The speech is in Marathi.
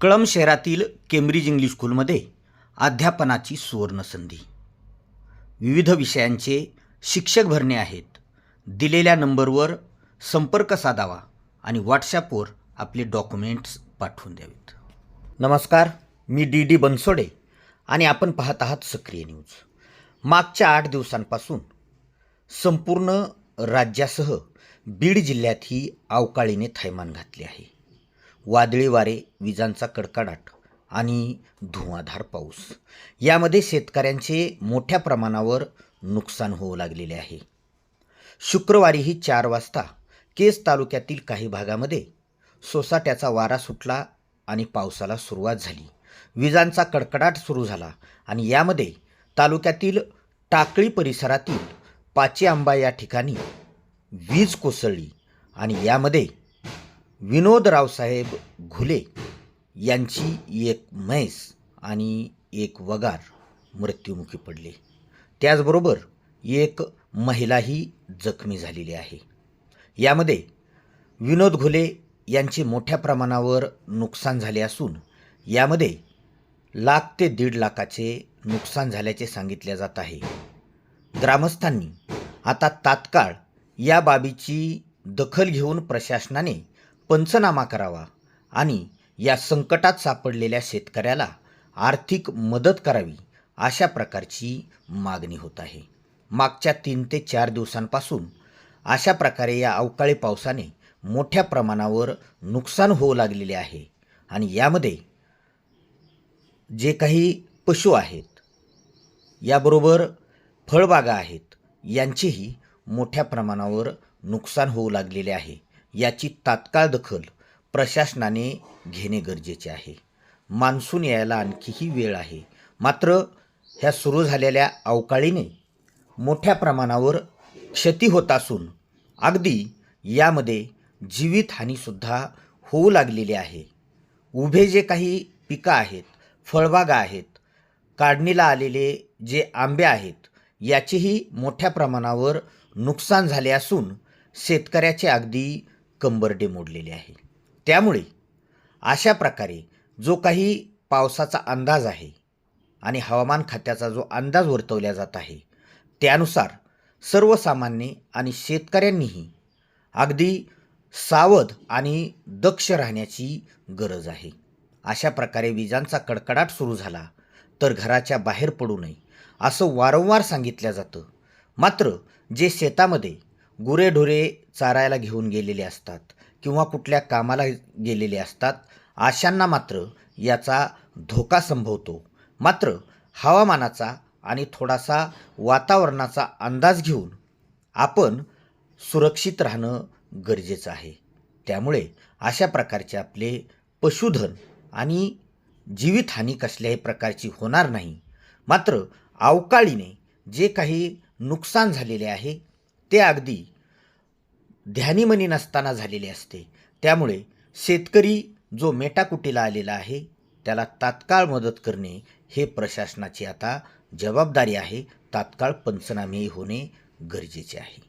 कळम शहरातील केम्ब्रिज इंग्लिश स्कूलमध्ये अध्यापनाची सुवर्णसंधी विविध विषयांचे शिक्षक भरणे आहेत. दिलेल्या नंबरवर संपर्क साधावा आणि व्हॉट्सॲपवर आपले डॉक्युमेंट्स पाठवून द्यावेत. नमस्कार मी डी डी बनसोडे आणि आपण पाहत आहात सक्रिय न्यूज. मागच्या आठ दिवसांपासून संपूर्ण राज्यासह बीड जिल्ह्यात ही अवकाळीने थैमान घातले आहे. वादळी वारे विजांचा कडकडाट आणि धुवाधार पाऊस. यामध्ये शेतकऱ्यांचे मोठ्या प्रमाणावर नुकसान होऊ लागलेले आहे. शुक्रवारीही चार वाजता केस तालुक्यातील काही भागामध्ये सोसाट्याचा वारा सुटला आणि पावसाला सुरुवात झाली. विजांचा कडकडाट सुरू झाला आणि यामध्ये तालुक्यातील टाकळी परिसरातील पाची आंबा या ठिकाणी वीज कोसळली आणि यामध्ये विनोद रावसाहेब घुले यांची एक म्हैस आणि एक वगार मृत्युमुखी पडले. त्याचबरोबर एक महिलाही जखमी झालेली आहे. यामध्ये विनोद घुले यांचे मोठ्या प्रमाणावर नुकसान झाले असून यामध्ये लाख ते दीड लाखाचे नुकसान झाल्याचे सांगितले जात आहे. ग्रामस्थांनी आता तात्काळ या बाबीची दखल घेऊन प्रशासनाने पंचनामा करावा आणि या संकटात सापडलेल्या शेतकऱ्याला आर्थिक मदत करावी अशा प्रकारची मागणी होत आहे. मागच्या तीन ते चार दिवसांपासून अशा प्रकारे या अवकाळी पावसाने मोठ्या प्रमाणावर नुकसान होऊ लागलेले आहे आणि यामध्ये जे काही पशु आहेत याबरोबर फळबागा आहेत यांचेही मोठ्या प्रमाणावर नुकसान होऊ लागलेले आहे. याची तात्काळ दखल प्रशासनाने घेणे गरजेचे आहे. मान्सून यायला आणखीही वेळ आहे. मात्र ह्या सुरू झालेल्या अवकाळीने मोठ्या प्रमाणावर क्षती होत असून अगदी यामध्ये जीवितहानीसुद्धा होऊ लागलेली आहे. उभे जे काही पिकं आहेत फळबागा आहेत काढणीला आलेले जे आंबे आहेत याचेही मोठ्या प्रमाणावर नुकसान झाले असून शेतकऱ्याचे अगदी कंबरडे मोडलेले आहे. त्यामुळे अशा प्रकारे जो काही पावसाचा अंदाज आहे आणि हवामान खात्याचा जो अंदाज वर्तवला जात आहे त्यानुसार सर्वसामान्य आणि शेतकऱ्यांनीही अगदी सावध आणि दक्ष राहण्याची गरज आहे. अशा प्रकारे विजांचा कडकडाट सुरू झाला तर घराच्या बाहेर पडू नये असं वारंवार सांगितलं जातं. मात्र जे शेतामध्ये गुरेढोरे चारायला घेऊन गेलेले असतात किंवा कुठल्या कामाला गेलेले असतात अशांना मात्र याचा धोका संभवतो. मात्र हवामानाचा आणि थोडासा वातावरणाचा अंदाज घेऊन आपण सुरक्षित राहणं गरजेचं आहे. त्यामुळे अशा प्रकारचे आपले पशुधन आणि जीवितहानी कसल्याही प्रकारची होणार नाही. मात्र अवकाळीने जे काही नुकसान झालेले आहे ते अगदी ध्यानीमनी नसताना झालेले असते. त्यामुळे शेतकरी जो मेटाकुटीला आलेला आहे त्याला तात्काळ मदत करणे हे प्रशासनाची आता जबाबदारी आहे. तात्काळ पंचनामे होणे गरजेचे आहे.